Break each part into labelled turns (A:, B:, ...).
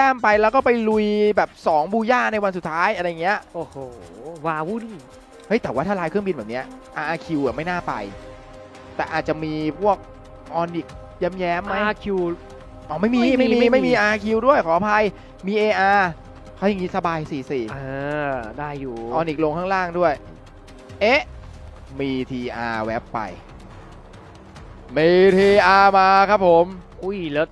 A: ต้มไปแล้วก็ไปลุยแบบ2บูย่าในวันสุดท้ายอะไรเงี้ย
B: โอ้โหวาวุ่น
A: เฮ้ยแต่ว่าถ้าลายเครื่องบินแบบเนี้ย RRQ อะไม่น่าไป แต่อาจจะมีพวกออนิกแย้มๆไหม
B: อาคิว
A: อ๋อไม่มี
B: ไม่
A: ไม่
B: มี
A: มี
B: ไม่
A: ไม่
B: มี
A: มี RRQ ด้วยขออภัยมี AR เขาอย่างนี้สบาย4-4
B: อ่าได้อยู่
A: ออนิกลงข้างล่างด้วย เอ๊ะ มี TR แวบไปมี TR มาครับผม
B: อุ้ยแล้ว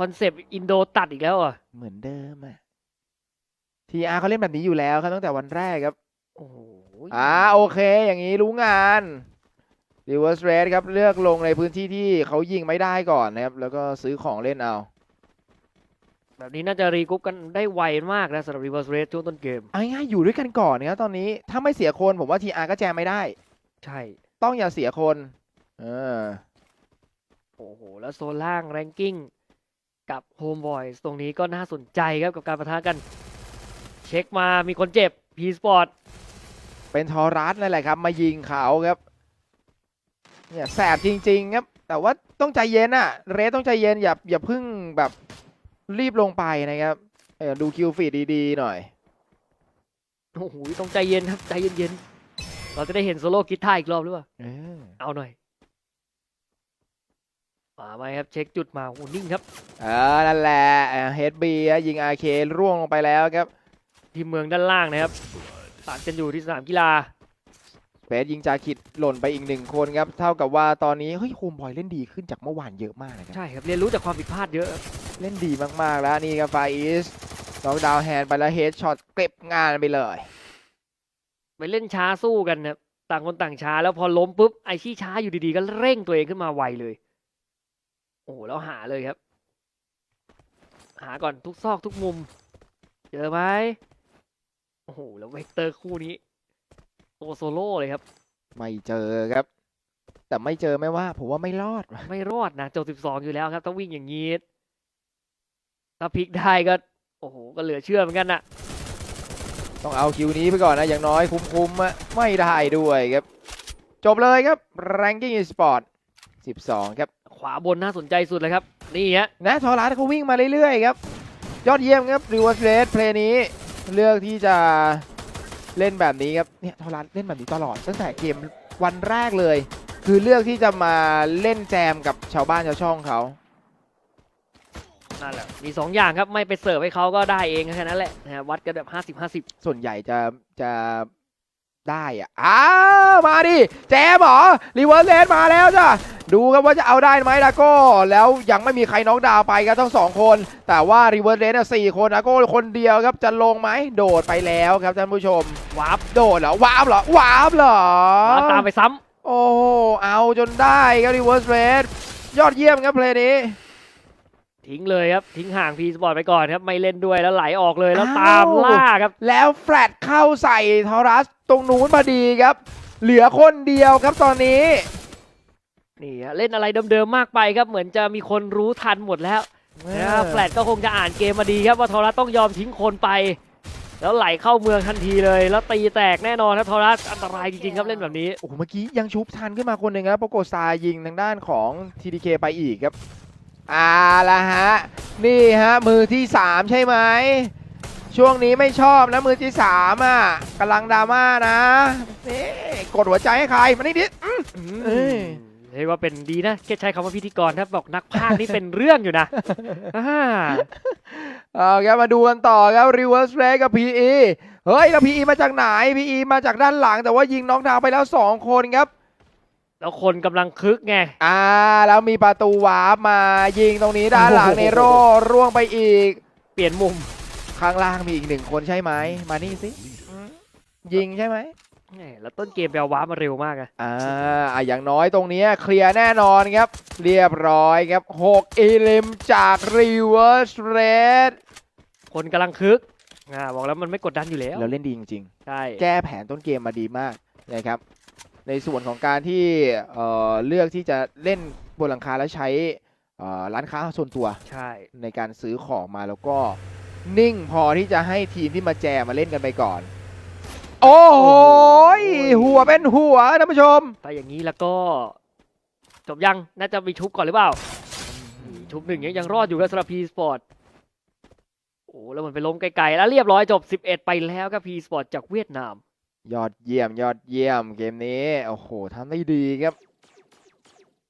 B: คอนเซปต์อินโดตัดอีกแล้วอะ
A: เหมือนเดิมอะ TR เขาเล่นแบบนี้อยู่แล้วครับตั้งแต่วันแรกครับ
B: โอ้โห
A: อ่าโอเค อย่างนี้รู้งาน Reverse Red ครับเลือกลงในพื้นที่ที่เขายิงไม่ได้ก่อนนะครับ แล้วก็ซื้อของเล่นเอา
B: แบบนี้น่าจะรีกรุ๊ปกันได้ไวมากนะสำหรับ Reverse Race ช่วงต้นเกม
A: เอาง่ายๆอยู่ด้วยกันก่อนนะครับตอนนี้ถ้าไม่เสียคนผมว่า TR ก็แจมไม่ได้
B: ใช่
A: ต้องอย่าเสียคน เออ
B: โอ้โห แล้วโซนล่างแรงกิ้ง กับโฮมบอยตรงนี้ก็น่าสนใจครับกับการประทะกัน เช็คมามีคนเจ็บ P Sport
A: เป็นทอรัสนั่นแหละครับ มายิงเขาครับเนี่ยแสบจริง ๆ ครับ แต่ว่าต้องใจเย็นอะเรสต้องใจเย็นอย่าอย่าเพึ่งแบบรีบลงไปนะครับเออดูคิวฟีดดีๆหน่อย
B: โอ้โหต้องใจเย็นครับใจเย็นๆเราจะได้เห็นโซโล่กีตาร์อีกรอบหรือเปล่า
A: เออ
B: เอาหน่อย มาไหมครับเช็คจุดมาโอ้โหนิ่งครับ
A: เออนั่นแหละเฮดบียิงอาเคร่วงลงไปแล้วครับ
B: ทีมเมืองด้านล่างนะครับตัดกันอยู่ที่สนามกีฬา
A: เฟสยิงจาคิดหล่นไปอีกหนึ่งคนครับ เท่ากับว่าตอนนี้เฮ้ยโฮมบอยเล่นดีขึ้นจากเมื่อวานเยอะมากนะครับ
B: ใช่ครับเรียนรู้จากความผิดพลาดเยอะ
A: เล่นดีมากๆแล้วนี่ครับไฟอีสล็อกดาวน์แฮนด์ไปแล้วเฮดช็อตเก็บงานไปเลย
B: ไปเล่นช้าสู้กันนะครับต่างคนต่างช้าแล้วพอล้มปุ๊บไอ้ที่ช้าอยู่ดีๆก็เร่งตัวเองขึ้นมาไวเลยโอ้โหแล้วหาเลยครับ หาก่อนทุกซอกทุกมุม เจอไหมโอ้โหแล้วเวกเตอร์คู่นี้ตัวโซโล่เลยครับ
A: ไม่เจอครับ แต่ไม่เจอไม่ว่า ผมว่าไม่รอดว่ะ
B: ไม่รอดนะจบสิบสองอยู่แล้วครับ ต้องวิ่งอย่างนี้ถ้าพลิกได้ก็ โอ้โห ก็เหลือเชื่อเหมือนกันนะ
A: ต้องเอาคิวนี้ไปก่อนนะ อย่างน้อยคุ้มๆอะไม่ได้ด้วยครับ จบเลยครับ ranking sport 12 ครับ
B: ขวาบนน่าสนใจสุดเลยครับ นี่ฮะ
A: นะทอรัสเขาวิ่งมาเรื่อยๆครับ ยอดเยี่ยมครับ reverse red play นี้เลือกที่จะเล่นแบบนี้ครับเนี่ยทอรัสเล่นแบบนี้ตลอดตั้งแต่เกมวันแรกเลย คือเลือกที่จะมาเล่นแจมกับชาวบ้านชาวช่องเขา
B: นั่นแหละมีสองอย่างครับไม่ไปเสิร์ฟให้เขาก็ได้เองแค่นั้นแหละนะฮะวัดกันแบบห้าสิบห้าสิบ
A: ส่วนใหญ่จะจะ ได้อะอ้าวมาดิแจมเหรอรีเวิร์สเลสมาแล้วจ้ะดูครับว่าจะเอาได้ไหมดาโก้แล้วยังไม่มีใครน็อกดาวน์ไปครับทั้งสองคน แต่ว่ารีเวิร์สเลสสี่คนดาโก้คนเดียวครับจะลงไหมโดดไปแล้วครับท่านผู้ชม
B: วาร์ป
A: โดดเหรอวาร์ปเหรอวาร์ปเหรอ
B: วาร์ปตามไปซ้ำ
A: โอ้โหเอาจนได้ครับรีเวิร์สเลสยอดเยี่ยมครับเพลย์นี้
B: ทิ้งเลยครับ ทิ้งห่างพีสปอร์ตไปก่อนครับ ไม่เล่นด้วยแล้วไหลออกเลยแล้ว
A: อ้าว
B: ตามล่าครับ
A: แล้วแฟลตเข้าใส่ทอรัสตรงนู้นพอดีครับ เหลือคนเดียวครับตอนนี้
B: นี่ฮะเล่นอะไรเดิมๆมากไปครับ เหมือนจะมีคนรู้ทันหมดแล้วนะครับแฟลตก็คงจะอ่านเกมมาดีครับว่าทอรัสต้องยอมทิ้งคนไป แล้วไหลเข้าเมืองทันทีเลย แล้วตีแตกแน่นอนครับทอรัสอันตรายจริงๆครับเล่นแบบนี้
A: โอ้โหเมื่อกี้ยังชุบทันขึ้นมาคนหนึ่งครับโปโกซายิงทางด้านของ TDK ไปอีกครับ อ่าละฮะ นี่ฮะ มือที่ 3 ใช่ไหม ช่วงนี้ไม่ชอบนะ มือที่3อะกำลังดราม่านะนี่กดหัวใจให้ใครมานี่ดิอื้อเอ้ย
B: เรียกว่าเป็นดีนะแค่ใช้คำว่าพิธีกรถ้าบอกนักพากย์นี่เป็นเรื่องอยู่นะอ่า
A: เอาครับมาดูกันต่อครับ Reverse Ray กับ PE เฮ้ยแล้ว PE มาจากไหน PE มาจากด้านหลังแต่ว่ายิงน้องดาวน์ไปแล้ว 2 คนครับ
B: แล้วคนกำลังคึกไง
A: อ่า แล้วมีประตูวาร์ปมายิงตรงนี้ด้านหลัง
B: โอ้โห
A: เนโร่ร่วงไปอีก
B: เปลี่ยนมุม
A: ข้างล่างมีอีกหนึ่งคนใช่ไหม มานี่สิอืมยิงใช่ไหม
B: แหม่แล้วต้นเกมแปลว้าร์ปมาเร็วมากอะ
A: อ่าอะอย่างน้อยตรงนี้เคลียร์แน่นอนครับ เรียบร้อยครับ6อีลิมจาก Reverse Red
B: คนกำลังคึกอ่าบอกแล้วมันไม่กดดันอยู่แล้ว
A: แล้วเล่นดีจริง
B: ใช่
A: ๆ แก้แผนต้นเกมมาดีมากนะครับ ในส่วนของการที่เอ่อเลือกที่จะเล่นบนหลังคาแล้วใช้เอ่อร้านค้าส่วนตัว
B: ใช่
A: ในการซื้อของมาแล้วก็นิ่งพอที่จะให้ทีมที่มาแจมมาเล่นกันไปก่อน โอ้โหยหัวเป็นหัวท่านผู้ชม
B: ถ้าอย่างนี้แล้วก็จบยัง น่าจะมีชุบก่อนหรือเปล่าชุบหนึ่งยังยังรอดอยู่กับสำหรับพีสปอร์ต โอ้แล้วมันไปล้มไกลๆ แล้วเรียบร้อยจบ 11 ไปแล้วครับพีสปอร์ตจากเวียดนาม
A: ยอดเยี่ยมยอดเยี่ยมเกมนี้โอ้โหทำได้ดีครับ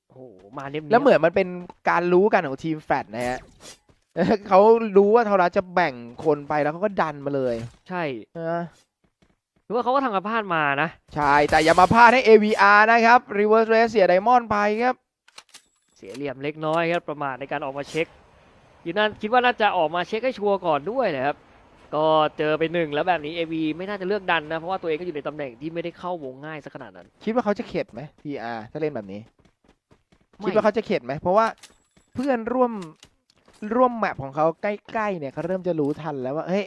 B: โอ้โหมาเนียบๆ
A: แล้วเหมือนมันเป็นการรู้กันของทีมแฟลตนะฮะเขารู้ว่าทอรัสจะแบ่งคนไปแล้วเขาก็ดันมาเลย
B: ใช่
A: นะ
B: หรือว่าเขาก็ทำกันพลาดมานะ
A: ใช่ แต่อย่ามาพลาดให้ AVR นะครับ Reverse Race เสียไดมอนด์ไปครับ
B: เสียเหลี่ยมเล็กน้อยครับ ประมาทในการออกมาเช็คยูนั่นคิดว่าน่าจะออกมาเช็คให้ชัวร์ก่อนด้วยนะครับ ก็เจอไปหนึ่งแล้วแบบนี้ AV ไม่น่าจะเลือกดันนะ เพราะว่าตัวเองก็อยู่ในตำแหน่งที่ไม่ได้เข้าวงง่ายสักขนาดนั้น
A: คิดว่าเขาจะเข็ดไหม PR ถ้าเล่นแบบนี้
B: ไม่
A: คิดว่าเขาจะเข็ดไหม เพราะว่าเพื่อนร่วมร่วมแมปของเขาใกล้ๆเนี่ยเขาเริ่มจะรู้ทันแล้วว่าเฮ้ย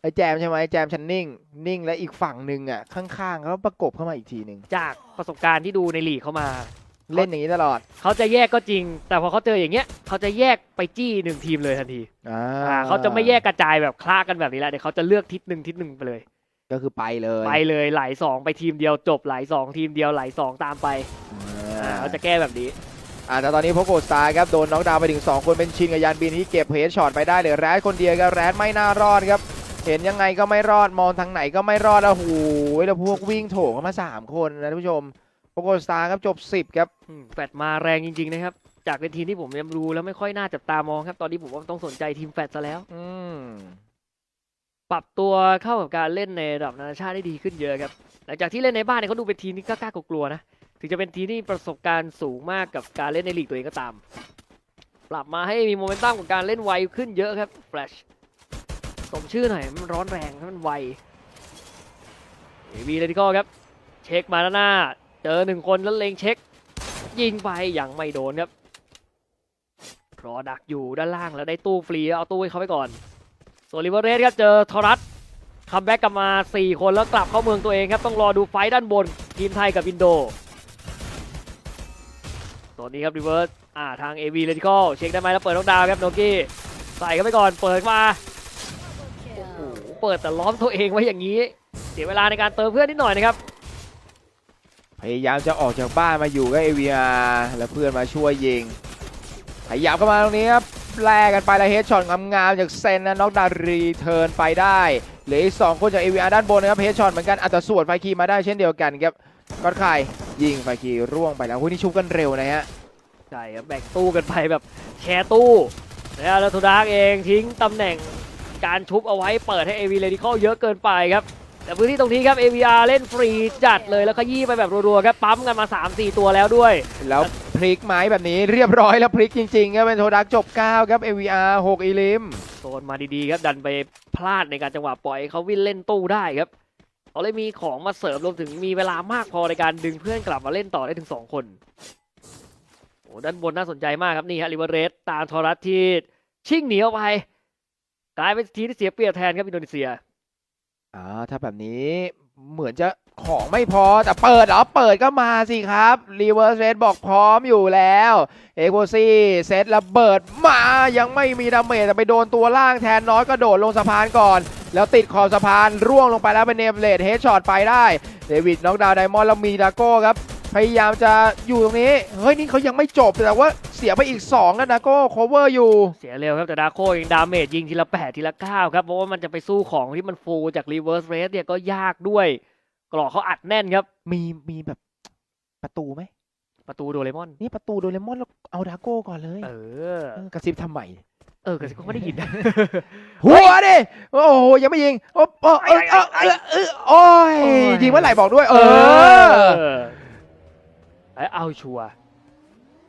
A: ไอ้แจมใช่ไหมแจมฉันนิ่ง นิ่งและอีกฝั่งหนึ่งอะข้างๆเขาประกบเข้ามาอีกทีหนึ่ง
B: จากประสบการณ์ที่ดูในลีกเขามา
A: เล่นอย่างนี้ตลอด
B: เขาจะแยกก็จริง แต่พอเขาเจออย่างเงี้ยเขาจะแยกไปจี้หนึ่งทีมเลยทันที
A: อ่า
B: อ่าเขาจะไม่แยกกระจายแบบคลากันแบบนี้แล้วเดี๋ยวเขาจะเลือกทิศหนึ่งทิศหนึ่งไปเลย
A: ก็คือไปเลย
B: ไปเลยไหลสองไปทีมเดียวจบไหลสองทีมเดียวไหลสองตามไป
A: อ่า
B: อ่าเขาจะแก้แบบนี้
A: อ่าแต่ตอนนี้พวกโกสตาร์ครับโดนน็อกดาวน์ไปถึง 2 คนเป็นชินกับยานบินที่เก็บเพจช็อตไปได้เหลือแรดคนเดียวครับแรดไม่น่ารอดครับเห็นยังไงก็ไม่รอดมองทางไหนก็ไม่รอดแล้วโอ้โหแล้วพวกวิ่งโถเข้ามา 3 คนนะท่านผู้ชมพวก โกสตาร์ครับจบ 10 ครับ
B: อืมแฟดมาแรงจริง ๆ นะครับ จากเป็นทีมที่ผมยังรู้แล้วไม่ค่อยน่าจับตามองครับ ตอนนี้ผมว่าต้องสนใจทีมแฟดซะแล้ว
A: อืม
B: ปรับตัวเข้ากับการเล่นในระดับนานาชาติได้ดีขึ้นเยอะครับ หลังจากที่เล่นในบ้านเนี่ยเขาดูเป็นทีมที่กล้าๆกลัวๆนะ ถึงจะเป็นทีมที่ประสบการณ์สูงมากกับการเล่นในลีกตัวเองก็ตาม ปรับมาให้มีโมเมนตัมของการเล่นไวขึ้นเยอะครับแฟลชสมชื่อหน่อยมันร้อนแรงมันไวเอวีเลติคอครับ เช็คมาด้านหน้า เจอหนึ่งคนแล้วเลงเช็ค ยิงไปยังไม่โดนครับรอดักอยู่ด้านล่างแล้วได้ตู้ฟรีเอาตู้ให้เขาไปก่อนส่วนริเวอร์เรสครับเจอทอรัสคัมแบ็กกลับมา 4 คนแล้วกลับเข้าเมืองตัวเองครับ ต้องรอดูไฟด้านบน ทีมไทยกับอินโดตอนนี้ครับริเวอร์อ่าทาง AV r e t i c a l เช็คได้ไหมแล้วเปิดน้องดาวครับโนกี้ใส่เข้าไปก่อนเปิดมาโอ้โหเปิดแต่ล้อมตัวเองไว้อย่างนี้ เสียเวลาในการเติมเพื่อนนิดหน่อยนะครับ
A: พยายามจะออกจากบ้านมาอยู่กับ AVR แล้วเพื่อนมาช่วยยิง พยายามเข้ามาตรงนี้ครับแลกกันไปแล้วเฮดช็อตงามๆจากเซนนะน็อกดารีเทิร์นไปได้เหลืออีกสองคนจาก AVR ด้านบนนะครับเฮดช็อตเหมือนกันอัตสวดไฟคีมาได้เช่นเดียวกันครับก็ใครยิงไฟคีร่วงไปแล้วหุ้ยนี่ชุบกันเร็วนะฮะ
B: ใช่ครับแบ่งตู้กันไปแบบแชร์ตู้แล้วทูดาร์กเองทิ้งตำแหน่งการชุบเอาไว้เปิดให้ AV r e d i c a l เยอะเกินไปครับ แต่พื้นที่ตรงนี้ครับ AVR เล่นฟรีจัดเลยแล้วขยี้ไปแบบรัวๆครับปั๊มกันมา 3-4 ตัวแล้วด้วย
A: แล้วพลิกไม้แบบนี้เรียบร้อยแล้วพลิกจริงๆครับเป็นโทดักจบ 9 ครับ AVR 6อีลิม
B: โซนมาดีๆครับดันไปพลาดในการจังหวะปล่อยให้เขาวิ่งเล่นตู้ได้ครับเขาเลยมีของมาเสริมรวมถึงมีเวลามากพอในการดึงเพื่อนกลับมาเล่นต่อได้ถึง 2 คนโอ้ด้านบนน่าสนใจมากครับนี่ฮะริเวอร์เรสตามทอรัสที่ชิ่งหนีออกไปกลายเป็นทีมที่เสียเปรียบแทนครับอินโดนีเซีย
A: อ่าถ้าแบบนี้เหมือนจะของไม่พอแต่เปิดเหรอ เปิดก็มาสิครับรีเวิร์สเ e บอกพร้อมอยู่แล้วเอโคซี่เซตระเบิดมายังไม่มีดาเมจแต่ไปโดนตัวล่างแทนน้อยก็โดดลงสะพานก่อน แล้วติดขอบสะพานร่วงลงไปแล้วเป็นเนมเลดเฮดช็อตไปได้ เดวิดน็อกดาวไดมอนด์แล้วมีดาโก้ครับ พยายามจะอยู่ตรงนี้ เฮ้ย นี่เขายังไม่จบ แต่ว่าเสียไปอีก 2 แล้วนะโก้โคเวอร์อยู่
B: เสียเร็วครับ แต่ดาโคเองดาเมจยิงทีละแปดทีละเก้าครับ เพราะว่ามันจะไปสู้ของที่มันฟูลจากรีเวิร์สเรสเนี่ยก็ยากด้วย กรอกเขาอัดแน่นครับ
A: มีมีแบบประตูไหม
B: ประตูโดเรมอน
A: นี่ประตูโดเรมอนแล้วเอาดาโก้ก่อนเลย
B: เออ
A: เออกระซิบทำไม
B: เออกระซิบก็ไม่ได้ยิน
A: หัวดิโอ้โหยังไม่ยิงโอ้โอ้เออเออเออเออโอ้ย
B: โอ้ย
A: ยิงเมื่อไหร่บอกด้วย เออ
B: ไอ้เอาชัวร์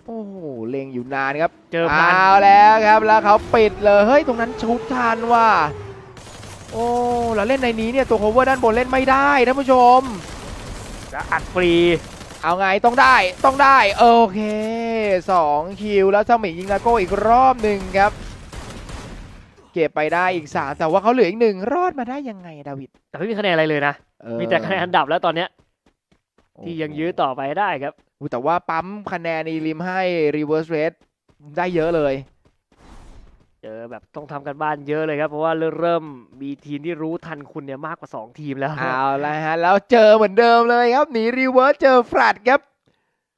A: โอ้โหเล็งอยู่นานครับ
B: เจอพัน
A: เอาแล้วครับแล้วเขาปิดเลยเฮ้ยตรงนั้นชุบทันว่ะโอ้เราเล่นในนี้เนี่ยตัว cover ด้านบนเล่นไม่ได้ท่านผู้ชม
B: จะอัดฟรี
A: เอาไงต้องได้ต้องได้ โอเคสองคิวแล้วสมิงยิงนาโก้อีกรอบหนึ่งครับ เก็บไปได้อีกสามแต่ว่าเขาเหลืออีกหนึ่งรอดมาได้ยังไงดาวิด
B: แต่ไม่มีคะแนนอะไรเลยนะ
A: เออ
B: มีแต่คะแนนอันดับแล้วตอนเนี้ยที่ยังยื้อต่อไปได้ครับ
A: อุ๊ย แต่ว่าปั๊มคะแนนอีริมให้ reverse rate ได้เยอะเลย
B: เจอแบบต้องทำกันบ้านเยอะเลยครับ เพราะว่าเริ่มมีทีมที่รู้ทันคุณเนี่ยมากกว่า 2 ทีมแล้วนะ
A: เอาละฮะ แล้วเจอเหมือนเดิมเลยครับ หนี reverse เจอแฟลตครับ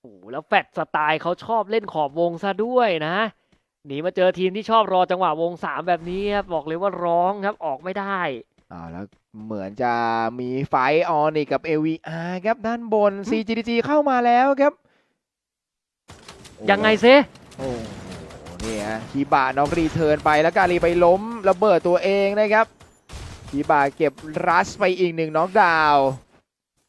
B: โอ้โหแล้วแฟดสไตล์เขาชอบเล่นขอบวงซะด้วยนะหนีมาเจอทีมที่ชอบรอจังหวะวงสามแบบนี้ครับบอกเลยว่าร้องครับออกไม่ได้
A: อ่าแล้วเหมือนจะมีไฟออนอีกกับ AVR ครับด้านบน CGDG เข้ามาแล้วครับโอ้
B: ยังไงเซ
A: โอ้โหนี่ฮะคีบาน็อกรีเทิร์นไปแล้วการีไปล้มระเบิดตัวเองนะครับคีบาเก็บรัสไปอีกหนึ่งน็อกดาวน์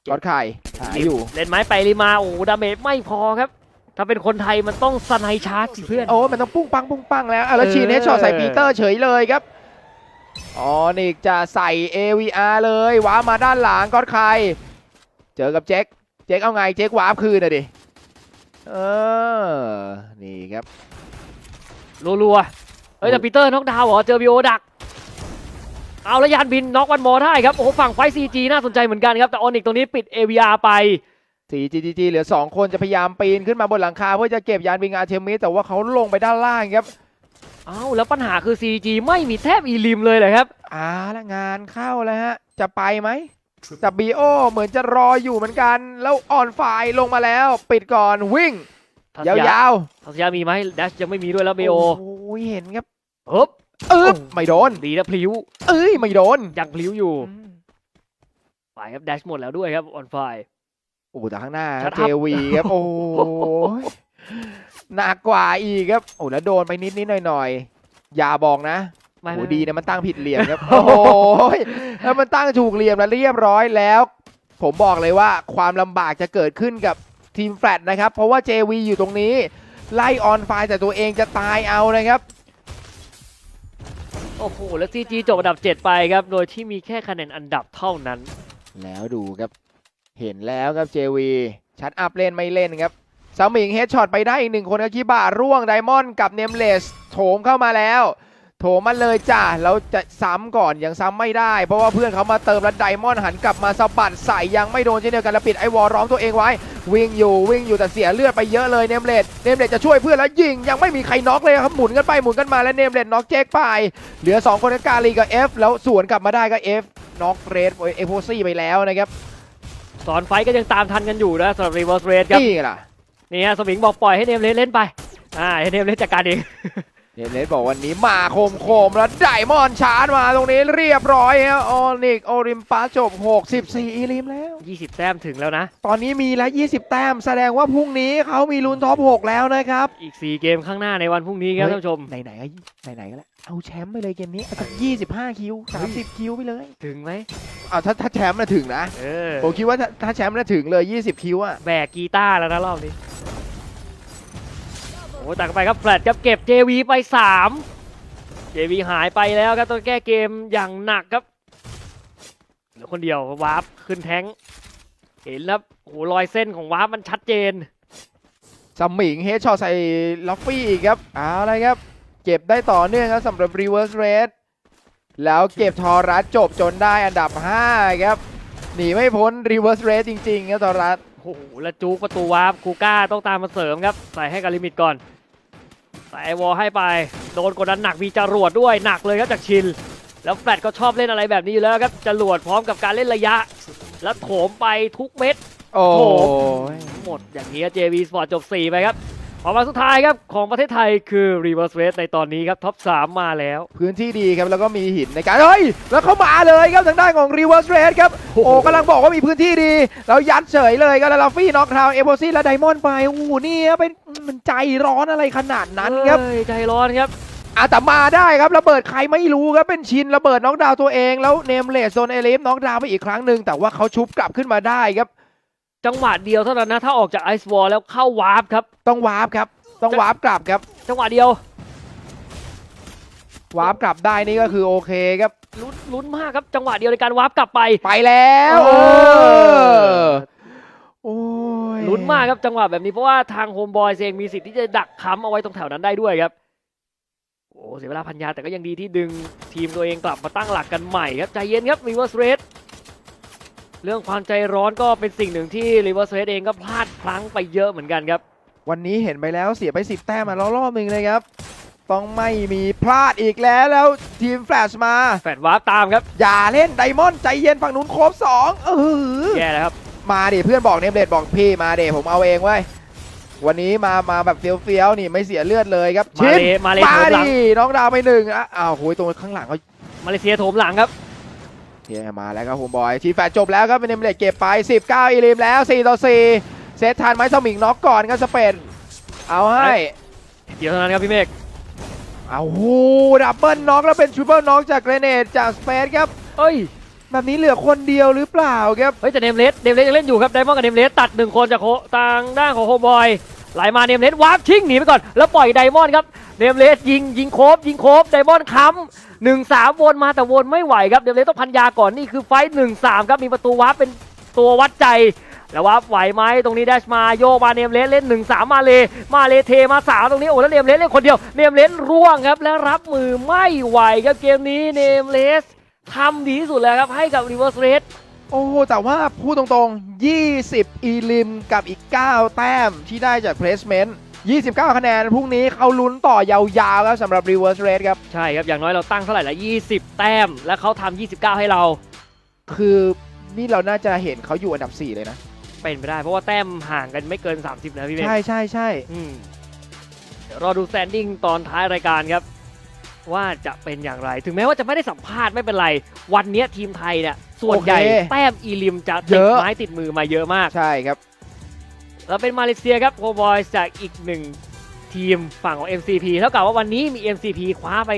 A: กอดไข่หาอยู่
B: เล่นไม้ไปรีมาโอ้โหดาเมจไม่พอครับ ถ้าเป็นคนไทยมันต้องสไนชาร์จสิเพื่อน
A: โอ้มันต้องปุ้งปังปุ้งปังแล้วอะแล้ว
B: เออ
A: ชีนเฮดช็อตใส่ปีเตอร์เฉยเลยครับ อ๋อนิกจะใส่ AVR เลยว้าร์ปมาด้านหลังกอดไข่เจอกับเจ๊กเจ๊กเอาไงเจ๊กวาร์ปคืนน่ะดิเออนี่ครับ
B: รัวๆเฮ้ยแต่ปีเตอร์น็อกดาวน์เหรอเจอบีโอดัก เอาแล้วยานบินน็อกวันมอได้ครับ โอ้โหฝั่งไฟซีจีน่าสนใจเหมือนกันครับ แต่ออนิกตรงนี้ปิด AVR ไป
A: สีจีจีจีเหลือ 2 คนจะพยายามปีนขึ้นมาบนหลังคา เพื่อจะเก็บยานบินอาร์เทมิสแต่ว่าเขาลงไปด้านล่างครับ
B: เอ้าแล้วปัญหาคือ CG ไม่มีแทบอีลิมเลยเหรอครับ
A: อ่าละงานเข้าแล้วฮะ จะไปไหมแต่บีโอเหมือนจะรออยู่เหมือนกัน แล้วออนไฟลงมาแล้ว ปิดก่อนวิ่ง
B: ทัศ
A: ยาว
B: ทัศยามีไหมดัชยังไม่มีด้วยแล้ว
A: ๆ
B: บีโอ
A: โอ้ยเห็นครับ
B: ฮึบ
A: อึ๊บไม่โดน
B: ดีนะพลิ้ว
A: เอ้ย ไม่โดน
B: ยังพลิ้วอยู่ไปครับดัชหมดแล้วด้วยครับออนไฟ
A: โอ้แต่ข้างหน้า
B: Shut
A: เจ
B: up
A: วีครับโอ้ย หนักกว่าอีกครับโอ้แล้วโดนไปนิดนิดหน่อยหน่อยๆอย่าบอกนะ
B: ไม่
A: โอ้
B: ไม่
A: ดีนะมันตั้งผิดเหลี่ยมครับ โอ้โหแล้วมันตั้งถูกเหลี่ยมแล้วเรียบร้อยแล้ว ผมบอกเลยว่าความลำบากจะเกิดขึ้นกับทีมแฟลตนะครับ เพราะว่า JV อยู่ตรงนี้ ไล่ออนไฟแต่ตัวเองจะตายเอานะครับ
B: โอ้โห แล้ว CG จบอันดับ 7 ไปครับ โดยที่มีแค่คะแนนอันดับเท่านั้น
A: แล้วดูครับ เห็นแล้วครับ JV ชัดอัพเล่นไม่เล่นครับ สมิงเฮดช็อตไปได้อีกหนึ่งคนครับคิบะร่วงไดมอนด์กับเนมเลสโถมเข้ามาแล้ว โถมมาเลยจ้าแล้วจะซ้ำก่อนยังซ้ำไม่ได้ เพราะว่าเพื่อนเขามาเติมแล้วไดมอนด์หันกลับมาสะบัดใส่ยังไม่โดนเช่นเดียวกันแล้วปิดไอวอลร้องตัวเองไว้ วิ่งอยู่วิ่งอยู่แต่เสียเลือดไปเยอะเลยเนมเลสเนมเลสจะช่วยเพื่อนแล้วยิงยังไม่มีใครน็อกเลยครับหมุนกันไปหมุนกันมาแล้วเนมเลสน็อกเจ๊กไป เหลือ 2 คนกับกาลีกับ F แล้วสวนกลับมาได้ก็ F น็อกเรดเอโพซี่ไปแล้วนะครับ
B: สอนไฟท์ก็ยังตามทันกันอยู่นะสำหรับ Reverse Raid ครับ
A: นี่ไงล่ะ
B: นี่ฮะสมิงบอกปล่อยให้เนมเลสเล่นไป อ่าให้เนมเลสจัดการเอง
A: เนมเลสบอกวันนี้มาโคมโคมๆแล้วไดมอนด์ชาร์จมาตรงนี้เรียบร้อยฮะออนิกโอริมปัสจบ 64อีลิมแล้ว
B: 20 แต้มถึงแล้วนะ
A: ตอนนี้มีแล้ว 20 แต้ม แสดงว่าพรุ่งนี้เขามีลุ้นท็อป 6 แล้วนะครับ
B: อีก 4 เกมข้างหน้าในวันพรุ่งนี้ครับ
A: เฮ้ย
B: ท่านผู้ชม
A: ไหนๆก็ไหนๆก็แล้วเอาแชมป์ไปเลยเกมนี้เอาสัก25 คิว 30 คิวไปเลย
B: ถึงไหม
A: เอาถ้าถ้าแชมป์น่ะถึงนะ
B: เออ
A: ผมคิดว่าถ้าถ้าแชมป์น่ะถึงเลย 20 คิวอะ
B: แบกกีตาร์แล้วนะรอบนี้โอ้ตักไปครับแฟลตครับเก็บ JV ไป 3 JV หายไปแล้วครับต้องแก้เกมอย่างหนักครับเหลือคนเดียววาร์ปขึ้นแท้ง เห็นแล้วโอ้โหรอยเส้นของวาร์ปมันชัดเจน
A: สมิงเฮดช็อตใส่ล็อฟฟี่อีกครับเอาละครับ เก็บได้ต่อเนื่องครับสำหรับ Reverse Red แล้วเก็บทอรัสจบจนได้อันดับ 5 ครับ หนีไม่พ้น Reverse Red จริงๆครับทอรัส
B: โอ้โหแล้วจูกประตูวาร์ปคูก้าต้องตามมาเสริมครับ ใส่ให้กับลิมิตก่อน ใส่ไอวอลให้ไป โดนกดดันหนักมีจรวดด้วยหนักเลยครับจากชิน แล้วแฟลตก็ชอบเล่นอะไรแบบนี้อยู่แล้วครับจรวดพร้อมกับการเล่นระยะ แล้วโถมไปทุกเม็ด
A: โอ้
B: โอ้
A: ย
B: หมดอย่างนี้ JV Sport จบ 4 ไปครับ ออกมาสุดท้ายครับของประเทศไทยคือ Reverse Race ในตอนนี้ครับท็อป3มาแล้ว
A: พื้นที่ดีครับแล้วก็มีหินในการเฮ้ยแล้วเข้ามาเลยครับทางด้านของ Reverse Red ครับ
B: โอ้โห
A: โอ้กำลังบอกว่ามีพื้นที่ดี แล้วยัดเฉยเลยครับแล้วลอฟฟี่น็อกทาวเอโพซี่และไดมอนด์ไปโอ้โหนี่ครับเป็นมันใจร้อนอะไรขนาดนั้นครับ
B: เอ้ยใจร้อนครับ
A: อาแต่มาได้ครับระเบิดใครไม่รู้ครับเป็นชินระเบิดน็อกดาวน์ตัวเองแล้วเนมเลสโซนเอลิฟน็อกดาวน์ไปอีกครั้งหนึ่งแต่ว่าเขาชุบกลับขึ้นมาได้ครับ
B: จังหวะเดียวเท่านั้นนะ ถ้าออกจากไอซ์วอลแล้วเข้าวาร์ปครับ
A: ต้องวาร์ปครับ ต้องวาร์ปกลับครับ
B: จังหวะเดียว
A: วาร์ปกลับได้นี่ก็คือโอเคครับ
B: ลุ้นลุ้นมากครับ จังหวะเดียวในการวาร์ปกลับไป
A: ไปแล้ว
B: เอ
A: เอ
B: อ
A: อโอ้ย
B: ลุ้นมากครับจังหวะแบบนี้เพราะว่าทางโฮมบอยเองมีสิทธิ์ที่จะดักค้ำเอาไว้ตรงแถวนั้นได้ด้วยครับโอ้เสียเวลาพันยาแต่ก็ยังดีที่ดึงทีมตัวเองกลับมาตั้งหลักกันใหม่ครับใจเย็นครับ Reverse Raid เรื่ องความใจร้อนก็เป็นสิ่งหนึ่งที่ Reverse Raid เองก็พลาดพลั้งไปเยอะเหมือนกันครับ
A: วันนี้เห็นไปแล้วเสียไป 10 แต้มมาแล้วรอบหนึ่งเลยครับ ต้องไม่มีพลาดอีกแล้วแล้วทีมแฟลชมา
B: แฟดวาร์ปตามครับ
A: อย่าเล่นไดมอนด์ใจเย็นฝั่งนู้นครบสองเออ
B: แย่แล้วครับ
A: มาดิเพื่อนบอกเนมเลดบอกพี่มาเดผมเอาเองเว้ยวันนี้มามาแบบเฟี้ยวๆนี่ไม่เสียเลือดเลยครับ
B: มา
A: ชิป
B: เลมาเล
A: มา
B: โถมหลัง
A: ดิน้องดาวไปหนึ่งอะอ้าวโหยตรงข้างหลังเขา
B: มาเลเซียโถมหลังครับ
A: เทียมาแล้วครับโฮมบอยทีแฟดจบแล้วครับเป็นเนมเลตเก็บไป 19 อีลิมแล้ว 4 ต่อ 4 เซตทันไหมสมิงน็อกก่อนครับสเปนเอาให้
B: เดี๋ยวเท่านั้นครับพี่เมฆ
A: เอาหูดับเบิลน็อกแล้วเป็นทริปเปิลน็อกจากเกรเนตจากสเปซครับ
B: เอ้ย
A: แบบนี้เหลือคนเดียวหรือเปล่าครับ
B: เฮ้ยแต่เนมเลสเนมเลสยังเล่นอยู่ครับไดมอนด์กับเนมเลสตัดหนึ่งคนจากโคทางด้านของโฮมบอยไหลมาเนมเลสวาร์ปชิ่งหนีไปก่อนแล้วปล่อยไดมอนด์ครับเนมเลสยิงยิงโคบยิงโคบไดมอนด์ค้ำ หนึ่งสามวนมาแต่วนไม่ไหวครับเนมเลสต้องพันยาก่อนนี่คือไฟหนึ่งสามครับมีประตูวาร์ปเป็นตัววัดใจแล้ววาร์ปไหวไหมตรงนี้แดชมาโยกมาเนมเลสเล่นหนึ่งสามมาเลมาเลเทมาสามตรงนี้โอ้แล้วเนมเลสเล่นคนเดียวเนมเลสร่วงครับและรับมือไม่ไหวครับเกมนี้เนมเลสทำดีที่สุดแล้วครับให้กับรีเวอร์สเรส
A: โอ้แต่ว่าพูดตรงๆ 20 อีลิมกับอีก 9 แต้มที่ได้จาก placement 29 คะแนน พรุ่งนี้เขาลุ้นต่อยาวๆครับสำหรับ reverse rate ครับ
B: ใช่ครับ อย่างน้อยเราตั้งเท่าไหร่ละ20 แต้ม แล้วเขาทำ29 ให้เรา
A: คือนี่เราน่าจะเห็นเขาอยู่อันดับ 4 เลยนะ
B: เป็นไปได้ เพราะว่าแต้มห่างกันไม่เกิน 30 นะพี่เมฆ
A: ใช่ใช่ใช่
B: อืมเดี๋ยวรอดูแซนดิ้งตอนท้ายรายการครับ ว่าจะเป็นอย่างไร ถึงแม้ว่าจะไม่ได้สัมภาษณ์ไม่เป็นไร วันนี้ทีมไทยเนี่ยส่วนใหญ่แต้มอีลิมจะติดไม้ติดมือมาเยอะมาก
A: ใช่ครับ
B: แล้วเป็นมาเลเซียครับโคบอยจากอีกหนึ่งทีมฝั่งของ MCP เท่ากับว่าวันนี้มี MCP คว้าไป